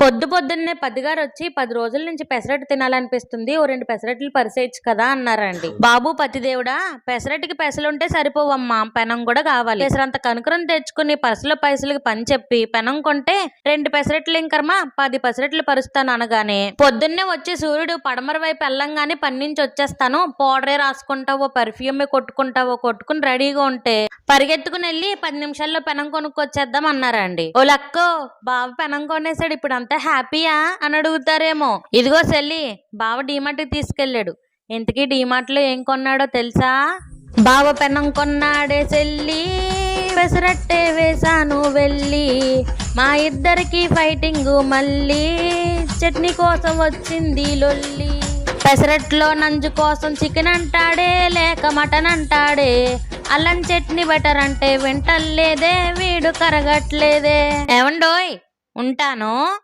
పొద్దు పొద్దున్నే పదిగారు వచ్చి పది రోజుల నుంచి పెసరట్టు తినాలనిపిస్తుంది. ఓ రెండు పెసరట్లు పరిసేయచ్చు కదా అన్నారండి. బాబు పతిదేవుడా పెసరట్టుకి పెసలుంటే సరిపోవమ్మా పెనం కూడా కావాలి. పెసరంత కనుకరం తెచ్చుకుని పసల పైసలకి పని చెప్పి పెనం కొంటే రెండు పెసరట్లు ఇంకర్మా పది పెసరట్లు పరుస్తాను అనగానే పొద్దున్నే వచ్చి సూర్యుడు పడమర వైపు వెళ్ళంగానే పని నుంచి వచ్చేస్తాను. పౌడరే రాసుకుంటావో పర్ఫ్యూమే కొట్టుకుంటావో కొట్టుకుని రెడీగా ఉంటే పరిగెత్తుకుని వెళ్ళి పది నిమిషాల్లో పెనం కొనుక్కొచ్చేద్దాం అన్నారండి. ఓ లక్కో బాబు పెనం కొనేసాడు ఇప్పుడు అంతా హ్యాపీయా అని అడుగుతారేమో. ఇదిగో సెల్లి బావ డీమార్ట్కి తీసుకెళ్ళాడు. ఇంతకీ డీమార్ట్లో ఏం కొన్నాడో తెలుసా? బావ పెనం కొన్నాడే సెల్లి పెసరట్టే వేసాను వెళ్ళి మా ఇద్దరికి ఫైటింగ్ మళ్ళీ చట్నీ కోసం వచ్చింది లొల్లి. పెసరట్లో నంజు కోసం చికెన్ అంటాడే లేక మటన్ అంటాడే. అల్లం చట్నీ బెటర్ అంటే వింటలేదే వీడు కరగట్లేదే. ఏమండోయ్ ఉంటాను.